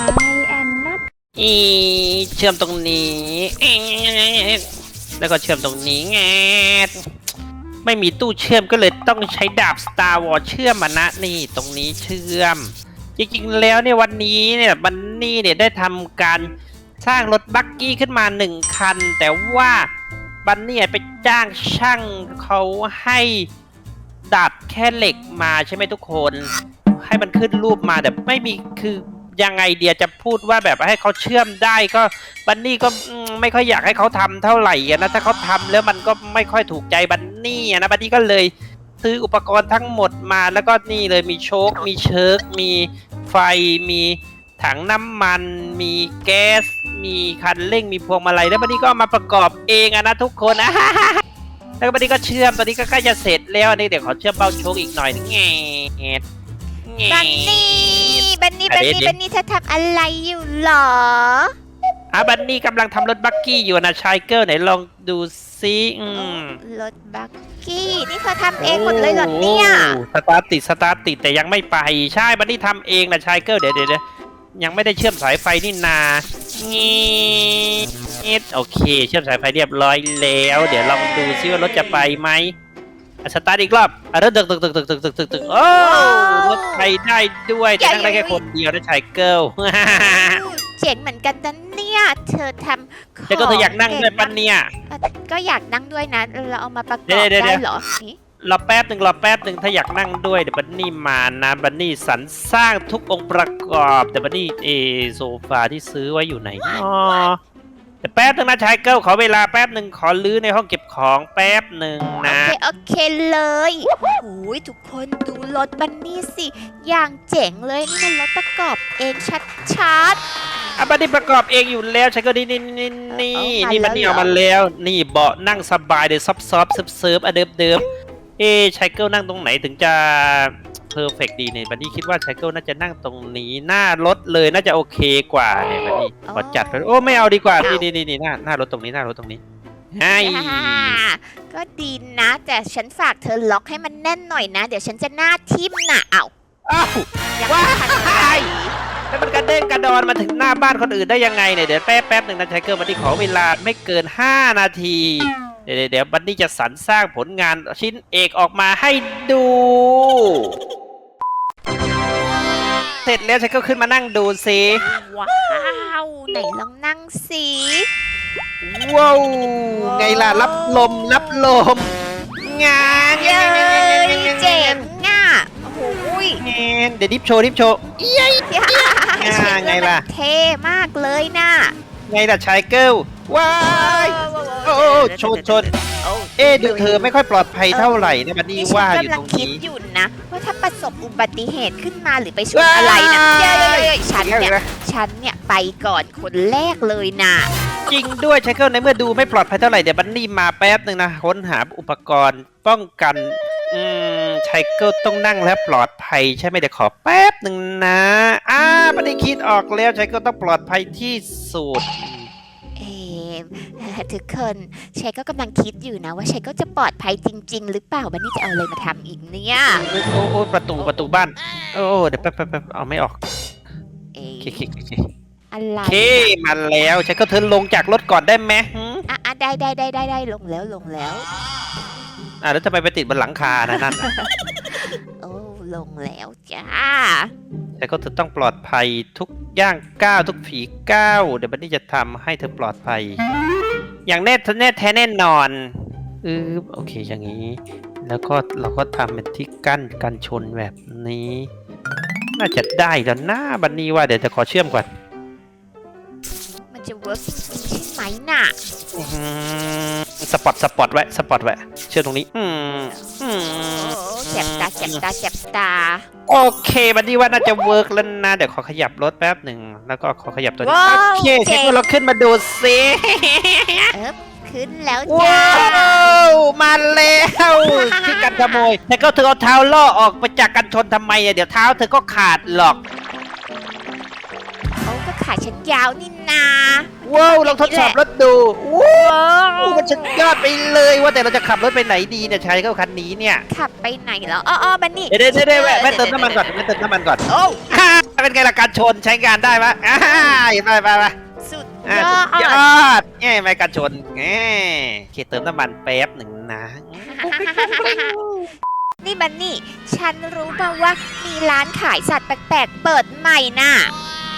My and not อีเชื่อมตรงนี้เอ๊ะแล้วก็เชื่อมตรงนี้แงดไม่มีตู้เชื่อมก็เลยต้องใช้ดาบ Star Wars เชื่อมมานะนี่ตรงนี้เชื่อม จริงๆแล้วเนี่ยวันนี้เนี่ยบันนี่เนี่ยได้ทำการสร้างรถบักกี้ขึ้นมาหนึ่งคัน แต่ว่าบันนี่ไปจ้างช่างเขาให้ดัดแค่เหล็กมาใช่ไหมทุกคน ให้มันขึ้นรูปมาแต่ไม่มีคือ ยังไงเดียจะพูดว่าแบบให้เขาเชื่อมได้ก็บันนี่ก็ไม่ค่อยอยากให้เขาทำเท่าไหร่อะนะถ้าเขาทำแล้วมันก็ไม่ค่อยถูกใจบันนี่อะนะบันนี่ก็เลยซื้ออุปกรณ์ทั้งหมดมาแล้วก็นี่เลยมีโชคมีเชิร์กมีไฟมีถังน้ำมัน มีแก๊ส มีคันเร่งมีพวงมาลัยแล้วบันนี่ก็มาประกอบเองอะนะทุกคนนะแล้วบันนี่ก็เชื่อมตอนนี้ก็ใกล้จะเสร็จแล้วอันนี่เดี๋ยวขอเชื่อมเบ้าโชคอีกหน่อยนึงแง บันนี่บันนี่อะบันเดี๋ยวนี่เดี๋ยวบันนี่เธอทำอะไรอยู่หรออะบันนี่กำลังทำรถบักกี้อยู่นะชายเกิลไหนลองดูซิอืมรถบักกี้นี่เธอทำเองหมดเลยเหรอเนี่ยโอ้สตาร์ทติดสตาร์ทติดแต่ยังไม่ไปใช่บันนี่ทำเองนะชายเกิลเดี๋ยวเดี๋ยวเดี๋ยวยังไม่ได้เชื่อมสายไฟนี่นางี้โอเค เชื่อมสายไฟเรียบร้อยแล้ว เดี๋ยวลองดูซิว่ารถจะไปไหมอะ สตาร์ทอีกรอบอะรถตึกตึกตึกตึกตึกตึกตึกตึกโอ้รถไปได้ด้วยแต่นั่งได้แค่คนเดียวนะชายเกิลเจ๋งเหมือนกันนะเนี่ย เธอทำของแต่ก็เธออยากนั่งด้วยปันเนี่ย เอ่อก็อยากนั่งด้วยนะ เราเอามาประกเดี๋อบยวเดี๋ยวได้เหรอนี่รอแป๊บหนึ่งรอแป๊บหนึ่งถ้าอยากนั่งด้วยเดี๋ยวบันนี่มานะบันนี่สรรสร้างทุกองค์ประกอบแต่บันนี่เอโซฟาที่ซื้อไว้อยู่ไหนอ๋อ แต่แป๊บหนึงนะชายเกิลขอเวลาแป๊บหนึ่งขอลื้อในห้องเก็บของแป๊บหนึ่งโอนะเคโอเคเลยโอ้ยทุกคนดูรถบันนี่สิ อย่างเจ๋งเลยนี่มันรถประกอบเองชัดอะบันนี่ประกอบเองอยู่แล้วชายเกิลนี่นี่นี่นี่เอามานี่บันนี่แล้วเอามาแล้ว นี่เบาะนั่งสบายเลยซอฟซอฟเซิร์ฟเซิร์ฟอะเดิมเดิมเอ๊ะชายเกิลนั่งตรงไหนถึงจะ เพอร์เฟกดีเนี่ยบันนี่คิดว่าชายเกิลน่าจะนั่งตรงนี้หน้ารถเลยน่าจะโอเคกว่าเนี่ยบันนี่ขอจัดไปโอ้ไม่เอาดีกว่าเอานี่นี่นี่หน้าหน้ารถตรงนี้หน้ารถตรงนี้ให้ๆอ่าก็ดีนะ แต่ฉันฝากเธอล็อกให้มันแน่นหน่อยนะ เดี๋ยวฉันจะหน้าทิ่มน่ะเอ้าอ้าว ยังว้าไม่ทันอะไรยแล้วมันกระเด้งกระดอนมาถึงหน้าบ้านคนอื่นได้ยังไงเนี่ยเดี๋ยวแป๊บแป๊บหนึ่งนะชายเกิลบันนี่ขอเวลาไม่เกิน 5 นาที เดี๋ยวเดี๋ยวเดี๋ยวบันนี่จะสรรสร้างผลงานชิ้นเอกออกมาให้ดู เสร็จแล้วชายเกิลขึ้นมานั่งดูสิว้าวไหนลองนั่งสิว้าวไงล่ะรับลมรับลม งานเย้เจ๋งอะโอ้โหยงานเดี๋ยวดิฟโชว์ดิฟโชว์เย้ยฉันไงว่าล่ะมันเท่มากเลยน่ะไงล่ะชายเกิลว้ายโอ้โอ้ชนชนเอ๊ะดูเธอไม่ค่อยปลอดภัยเท่าไหร่นะบันนี่นี่ฉัว่าอยู่กำลัตงรงคิดนี้อยู่นะว่า ถ้าประสบอุบัติเหตุขึ้นมาหรือไปชนว้ายอะไรนะเย้ยๆๆฉันเดี๋ยวเนี่ยนะฉันเนี่ยไปก่อนคนแรกเลยน่ะจริงด้วยชายเกิลในเมื่อดูไม่ปลอดภัยเท่าไหร่เดี๋ยวบันนี่มาแป๊บหนึ่งนะค้นหาอุปกรณ์ป้องกันอืมชายเกิลต้องนั่งแล้วปลอดภัยใช่ไหมเดี๋ยวขอแป๊บหนึ่งนะอ่าบันนี่คิดออกแล้วชายเกิลต้องปลอดภัยที่สุดเอมทุกคนเชยก็กำลังคิดอยู่นะว่าเชยก็จะปลอดภัยจริง ๆ หรือเปล่าบันนี่จะเอาอะไรมาทำอีกเนี่ยโอ้โอ้โอ้ประตูประตูบ้าน โอ้เดี๋ยวแป๊บแป๊บแป๊บเอาไม่ออกเอโอเคมโอเคโอเคอะไรโอเคมาแล้วชายเกิลเธอลงจากรถก่อนได้ไหมหืมอะอะได้ได้ได้ได้ได้ลงแล้วลงแล้ว อ่าแล้วทำไมไปติดบนหลังคานะนั่นโอ้ ลงแล้วจ้า แต่ก็เธอต้องปลอดภัยทุกย่างก้าวทุกฝีก้าวเดี๋ยวบันนี่จะทำให้เธอปลอดภัย อย่างแน่แน่แท้แน่นอนอือโอเคอย่างนี้ แล้วก็เราก็ทำเป็นที่กั้นกันชนแบบนี้ น่าจะได้แล้วหน้าบันนี่ว่าเดี๋ยวจะขอเชื่อมก่อน มันจะเวิร์กจริงๆใช่ไหมน่ะอื้อหือสปอตสปอตไว้สปอตไว้เชื่อมตรงนี้ อืมอืม โอ้เจ็บตาเจ็บตาเจ็บตาโอเคบันนี่ว่าน่าจะเวิร์กแล้วนะ เดี๋ยวขอขยับรถแป๊บหนึ่ง แล้วก็ขอขยับตัวนี้ ว้าวโอเคเจ๋เช็งคว่าเราขึ้นมาดูซิเอิบขึ้นแล้วว้าจ้าวมาแล้วที่กันขโมยแต่ก็เธอเอาเท้าล่อออกไปจากกันชนทำไมอะเดี๋ยวเท้าเธอก็ขาดหรอกโอ้ก็ ขาฉันยาวนี่นาว้าวลองทดสอบรถดูว้าวมันสุดยอดไปเลยว่าแต่เราจะขับรถไปไหนดีเนี่ยชายก็คันนี้เนี่ยขับไปไหนแล้วอ้ออ้อบันนี่เดี๋ยวเดี๋ยวเดี๋ยวแวะแวะเติมน้ำมันก่อนแวะเติมน้ำมันก่อนโอ้ฮ่าเป็นไงล่ะการชนใช้งานได้ปะอ่าไปไปไปสุดอะยอสุดยดอดเอ้ยไม่การชนแง่เคเติมน้ำมันแป๊บหนึ่งนะนี่บันนี่ ฉันรู้มาว่ามีร้านขายสัตว์แปลกๆเปิดใหม่น่ะ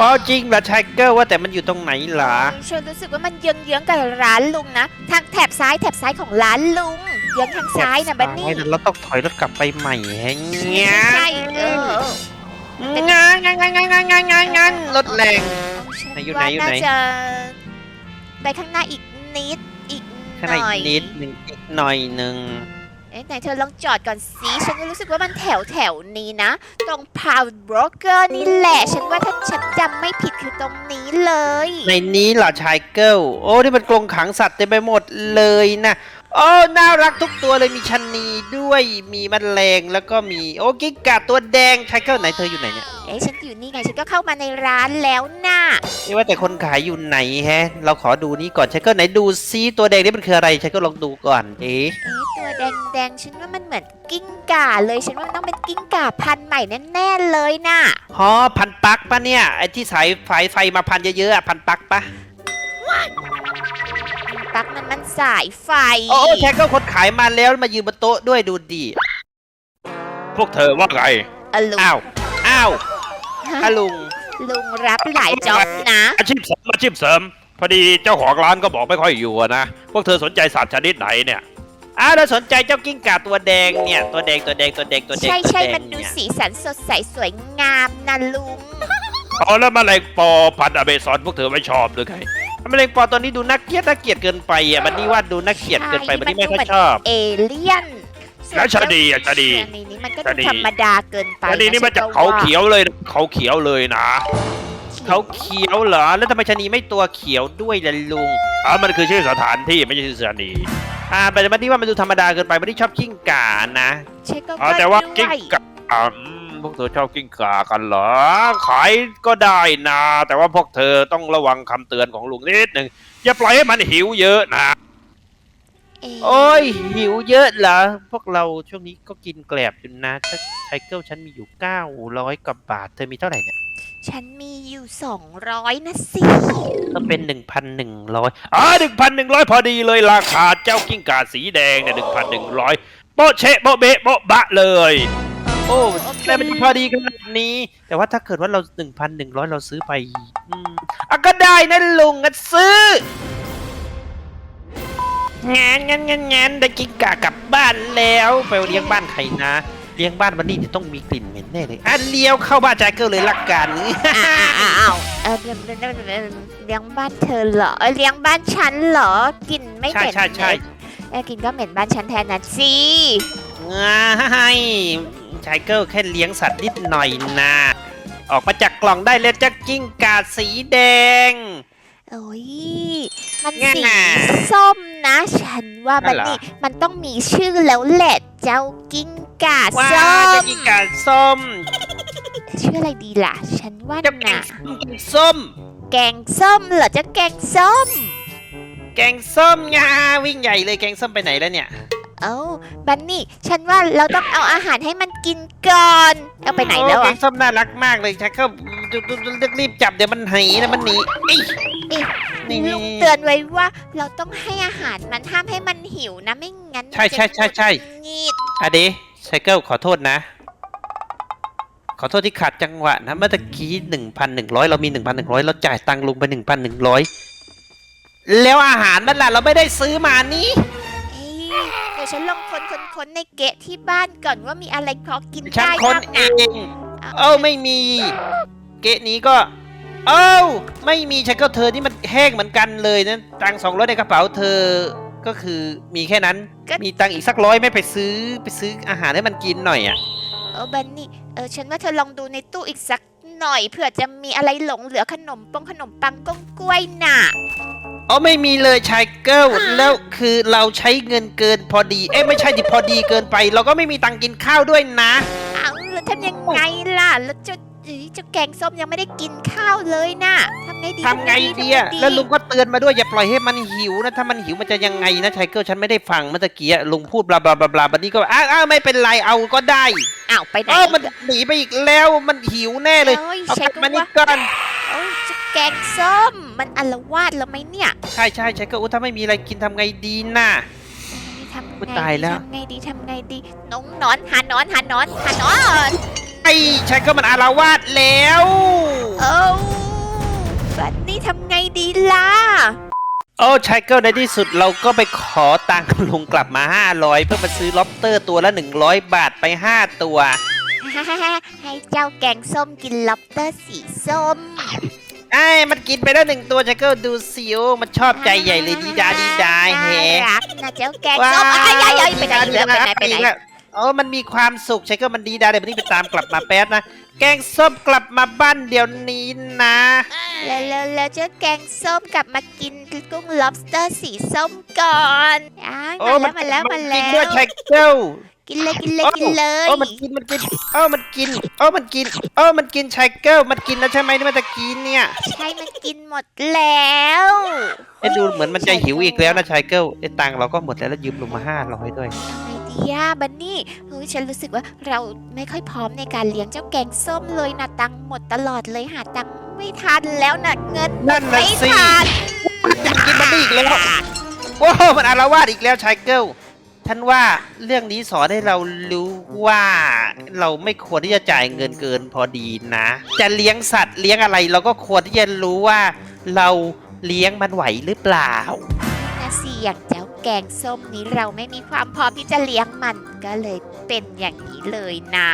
อ๋อจริงเหรอชายเกิลว่าแต่มันอยู่ตรงไหนเหรอฉันรู้สึกว่ามันเยื้องๆกับร้านลุงนะ ทางแถบซ้ายแถบซ้ายของร้านลุง เยื้องทางซ้ายนะบันนี่ซ้ายเราต้องถอยรถกลับไปใหม่แฮงเงี้ยใช่เอองานงานงานงานงานงานงานงานรถแรงฉันไหนอยู่ไหนว่าอยู่น่าไหนจะไปข้างหน้าอีกนิดอีกข้างหในน่อยนิดหนึ่งอีกหน่อยหนึ่งเอ๊ะไหนเธอลองจอดก่อนสิฉันรู้สึกว่ามันแถวแถวนี้นะ ตรงพาวบรกเกอร์นี่แหละ ฉันว่าถ้าฉันจำไม่ผิดคือตรงนี้เลย ในนี้เหรอชายเกิลโอ้ที่มันกรงขังสัตว์เต็มไปหมดเลยนะ โอ้น่ารักทุกตัวเลยมีชะนีด้วยมีแมลงแล้วก็มีโอ้กิ๊กกาตัวแดงชายเกิลไหนเธออยู่ไหนเนี่ยเอ๊ะฉันอยู่นี่ไงฉันก็เข้ามาในร้านแล้วน่ะนี่ว่าแต่คนขายอยู่ไหนแฮะ เราขอดูนี้ก่อนชายเกิลไหนดูซิตัวแดงนี่มันคืออะไรชายเกิลลองดูก่อนเอ๊ะเอ๊ะตัวแดงๆฉันว่ามันเหมือนกิ้งก่าเลยฉันว่ามันต้องเป็นกิ้งก่าพันธุ์ใหม่แน่ๆเลยน่ะฮอพันปลักปะเนี่ยไอ้ที่สายไฟไฟมาพันเยอะๆอะพันปลักปะปักมันมัน สายไฟ โอ้ชายเกิลคนขายมาแล้วมายืนบนโต๊ะด้วยดูดิพวกเธอว่าไง อะลุงอ้าว อ้าวฮะอาลุง ลุงรับหลายจ็อบนะ อาชีพเสริมอาชีพเสริม พอดีเจ้าของร้านก็บอกไม่ค่อยอยู่อะนะ พวกเธอสนใจสัตว์ชนิดไหนเนี่ยอ้าวเราสนใจเจ้ากิ้งก่าตัวแดงเนี่ย ตัวแดงตัวแดงตัวแดงตัวแดงใช่ตัวใช่แดงมันดูเนี่ยสีสันสดใสสวยงามนะลุงเอาแล้วแมลงปอพันธุ์อเมซอนพวกเธอไม่ชอบหรือไง มะเร็งปอตัวนี้ดูน่าเกลียดน่าเกลียดเกินไปอะมันนี่ว่าดูน่าเกลียดเกินไปใช่มันนี่ไม่มันดูค่อยเหมือนชอบ เอเลี่ยนส่วนแล้วชะนีอะชะนีชะนีนี้มันก็ชะดูนีธรรมดาเกินไปอันนี้นี่มาจากฉัเขาว่เขียวเลยนะเขาเขียวเลยนะเขาเขียวเหรอ แล้วทำไมชะนีไม่ตัวเขียวด้วยล่ะลุงอ่ามันคือชื่อสถานที่ไม่ใช่ชื่อสถานีอ่าแต่มันนี่ว่ามันดูธรรมดาเกินไปมันนี่ชอบกิ้งก่านะใช่ก็อ๋อแต่ว่าด้กิ้งยก่าอืม พวกเธอชอบกิ้งก่ากันเหรอ ขายก็ได้นะ แต่ว่าพวกเธอต้องระวังคำเตือนของลุงนิดหนึ่งอย่าปล่อยให้มันหิวเยอะนะ เะโอ้ยหิวเยอะเหรอ พวกเราช่วงนี้ก็กินแกลบอยู่นะถ้าไทเกิลฉันมีอยู่ 900กว่าบาท เธอมีเท่าไหร่เนี่ยฉันมีอยู่สองร้อยนะสิ ก็เป็น 1,100อ่าหนึ่งพันหนึ่งร้อยพอดีเลยราคาเจ้ากิ้งก่าสีแดงเนี่ยหนึ่งพันหนึ่งร้อยโปะเชะโปะเบะโปะบะเลย โอ้แต่มันพอดีขนาดนี้ แต่ว่าถ้าเกิดว่าเรา1,100เราซื้อไปอืมอะก็ได้นะลุงงั้นซื้องานงานงานงานได้กินกากลับบ้านแล้วไปเลี้ยงบ้านใครนะ เลี้ยงบ้านวันนี้จะต้องมีกลิ่นเหม็นแน่เลยอะเลี้ยวเข้าบ้านแจ็คเกอร์เลยละกันอ้าวเออเลี้ยงเลี้ยงบ้านเธอเหรอเออเลี้ยงบ้านฉันเหรอกลิ่นไม่ใช่เหม็นใช่ใช่เออกินก็เหม็นบ้านฉันแทนนะสิ ง่ายชายเกิลแค่เลี้ยงสัตว์นิดหน่อยนะออกมาจากกล่องได้เลยจ้ากิ้งกาสีแดง โอ้ย มันง่าสีส้มนะ ฉันว่านั่บันนเหรอนี่มันต้องมีชื่อแล้วแหละเจ้ากิ้งก่าว้าส้เจ้ามกิ้งกาส้ม ชื่ออะไรดีล่ะ ฉันว่าเจ้าแกน่ะงส้ม แกงส้มเหรอเจ้าแกงส้ม แกงส้มงาวิ่งใหญ่เลยแกงส้มไปไหนแล้วเนี่ย เอ้าบันนี่ ฉันว่าเราต้องเอาอาหารให้มันกินก่อน เอาไปไหนแล้วโอ้แกอะงส้มน่ารักมากเลยชายเกิลรีบจับเดี๋ยวมันหนีนะมันหนีเอ้ยเอ๊ะนี่ลุงเตือนไว้ว่าเราต้องให้อาหารมันห้ามให้มันหิวนะไม่งั้นใช่ใช่ใช่ใช่มันจะหงุดหงิดอะเดชายเกิลขอโทษนะ ขอโทษที่ขาดจังหวะนะเมื่อตะกี้หนึ่งพันหนึ่งร้อยเรามีหนึ่งพันหนึ่งร้อยเราจ่ายตังค์ลุงไปหนึ่งพันหนึ่งร้อยแล้วอาหารนั่นแหละเราไม่ได้ซื้อมานี่เอ้ยเดี๋ ยวฉันลองคนคนคนในเกะที่บ้านก่อนว่ามีอะไรพอกินฉันได้คนบ้างเอนะง เอ้าไม่มี เกะนี้ก็ เอ้าไม่มีฉันก็เธอนี่มันแห้งเหมือนกันเลยนะตังสองร้อยในกระเป๋าเธอ ก็คือมีแค่นั้น มีตังค์อีกสักร้อยไม่ไปซื้อไปซื้ออาหารให้มันกินหน่อยอะ เออบันนี่เออฉันว่าเธอลองดูในตู้อีกสัก หน่อยเผื่อจะมีอะไรหลงเหลือขนมปงขนมปังก้งกล้วยน่ะ อ๋อไม่มีเลยชายเกิลแล้วคือเราใช้เงินเกินพอดี เอ้ยไม่ใช่ดิพอดีเกินไป เราก็ไม่มีตังค์กินข้าวด้วยนะ เอาแล้วทำยังไงล่ะ แล้วจะ เอ้ยเจ้าแกงส้มยังไม่ได้กินข้าวเลยนะทำไงดีทำไงดีอะทำไงแล้วลุงก็เตือนมาด้วยอย่าปล่อยให้มันหิวนะถ้ามันหิวมันจะยังไงนะชายเกิลฉันไม่ได้ฟังเมื่อตะกี้อะลุงพูดบลาบลาบลาบลาบันนี้ก็อ้าวอ้าวไม่เป็นไรเอาก็ได้อ้าวไปไหน เออมันหนีไปอีกแล้วมันหิวแน่เลยโอ้ยเอาใช่กลับก็มานี่ว่า ก่อนโอ้ยเจ้าแกงส้ม มันอลวาดแล้วไหมเนี่ยใช่ใช่ชายเกิลอุ๊ยถ้าไม่มีอะไรกินทำไงดีน่ะนี่ทำอุ๊ยไงตายดีแล้ว ทำไงดีทำไงดีน้องหนอนหาหนอนหาหนอนหาหนอน ไอ้ชายเกิลมันอารวาสแล้วเอ้าบัดนี้ทำไงดีล่ะ โอ้ชายเกิลในที่สุดเราก็ไปขอตังค์ลุงกลับมา 500 เพื่อมาซื้อล็อบสเตอร์ตัวละ 100 บาทไป 5 ตัว ให้เจ้าแกงส้มกินล็อบสเตอร์สีส้ม ไอ้ยมันกินไปแล้วหนึ่งตัวชายเกิลดูสิวมันชอบใจใหญ่เลยดีดาดีดาแฮน่ารักนะเจ้าแกงว้าส้มอ้ายอ้ายอ้ายไปไหนอีกแล้วไปไหนไปไหน อีกแล้วโอ้มันมีความสุขชายเกิลมันดีดาเดี๋ยววันนี้ไปตามกลับมาแป๊บนะ แกงส้มกลับมาบ้านเดี๋ยวนี้นะ แล้วแล้วแล้วเจ้าแกงส้มกลับมากินกุ้ง lobster สีส้มก่อนอ้ายโอ้มาแล้วมาแล้วมากินแล้ด้วยวชายเกิลกินเลยกินเลยกินเลยโอ้มันกินมันกินโอ้มันกินโอ้มันกินโอ้มันกินชายเกิลมันกินแล้วใช่ไหมที่เมื่อตะกี้เนี่ยใช่มันกินหมดแล้วไอ้ดูเหมือนมันจะหิวอีกแล้วนะชายเกิลไอ้ตังค์เราก็หมดแล้วแล้วยืมลุงมาห้าร้อยด้วย ทำไง ดีอะบันนี่เฮ้ยฉันรู้สึกว่าเราไม่ค่อยพร้อมในการเลี้ยงเจ้าแกงส้มเลยนะตังค์หมดตลอดเลยหาตังค์ไม่ทันแล้วนะเงินหมนั่ดนไม่น่ะสิ ทันมันกินมันได้อีกแล้วโอ้มันอารวาสอีกแล้วชายเกิลท่านว่าเรื่องนี้สอนให้เรารู้ว่าเราไม่ควรที่จะจ่ายเงินเกินพอดีนะ จะเลี้ยงสัตว์เลี้ยงอะไรเราก็ควรที่จะรู้ว่าเราเลี้ยงมันไหวหรือเปล่า นะสิอย่างเจ้า แกงส้มนี้เราไม่มีความพร้อมที่จะเลี้ยงมันก็เลยเป็นอย่างนี้เลยนะ